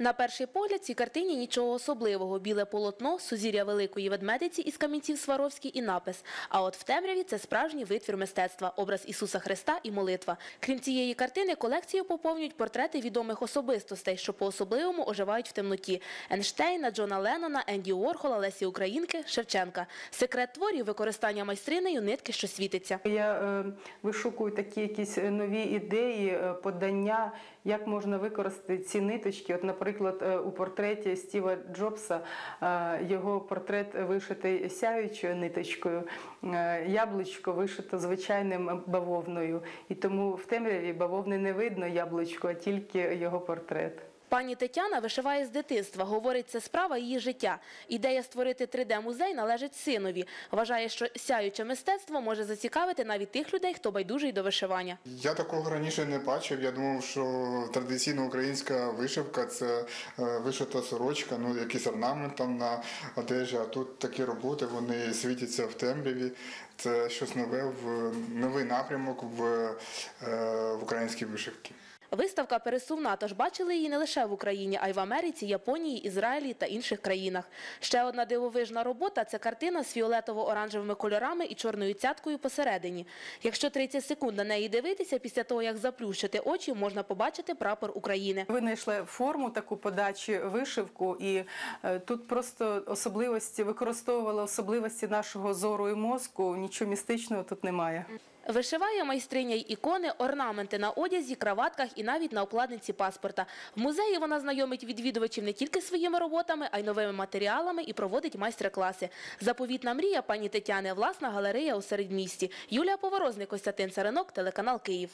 На перший погляд, цій картині нічого особливого. Біле полотно, сузір'я великої ведмедиці із камінців Сваровський і напис. А от в темряві це справжній витвір мистецтва, образ Ісуса Христа і молитва. Крім цієї картини, колекцію поповнюють портрети відомих особистостей, що по-особливому оживають в темноті. Енштейна, Джона Леннона, Енді Уорхола, Лесі Українки, Шевченка. Секрет творів – використання майстринею нитки, що світиться. Я е, вишукую такі якісь нові ідеї, е, подання, як можна використати ці ниточки. От, наприклад, е, у портреті Стіва Джобса е, його портрет вишитий сяючою ниточкою, е, яблучко вишито звичайним бавовною. І тому в темряві бавовни не видно яблучко, а тільки його портрет. Пані Тетяна вишиває з дитинства. Говорить, це справа її життя. Ідея створити 3D-музей належить синові. Вважає, що сяюче мистецтво може зацікавити навіть тих людей, хто байдужий до вишивання. Я такого раніше не бачив. Я думав, що традиційна українська вишивка це е, вишита сорочка, ну якийсь орнамент там на одежі. А тут такі роботи вони світяться в темряві. Це щось нове в новий напрямок в, е, в українській вишивці. Виставка пересувна, тож бачили її не лише в Україні, а й в Америці, Японії, Ізраїлі та інших країнах. Ще одна дивовижна робота це картина з фіолетово-оранжевими кольорами і чорною цяткою посередині. Якщо 30 секунд на неї дивитися, після того як заплющити очі, можна побачити прапор України. Винайшли форму таку подачі вишивку, і е, тут просто особливості використовували особливості нашого зору і мозку. Нічого містичного тут немає. Вишиває майстриня й ікони, орнаменти на одязі, краватках і навіть на обкладниці паспорта. В музеї вона знайомить відвідувачів не тільки своїми роботами, а й новими матеріалами і проводить майстер-класи. Заповітна мрія пані Тетяни – власна галерея у середмісті. Юлія Поворозник, Костянтин Царинок, телеканал Київ.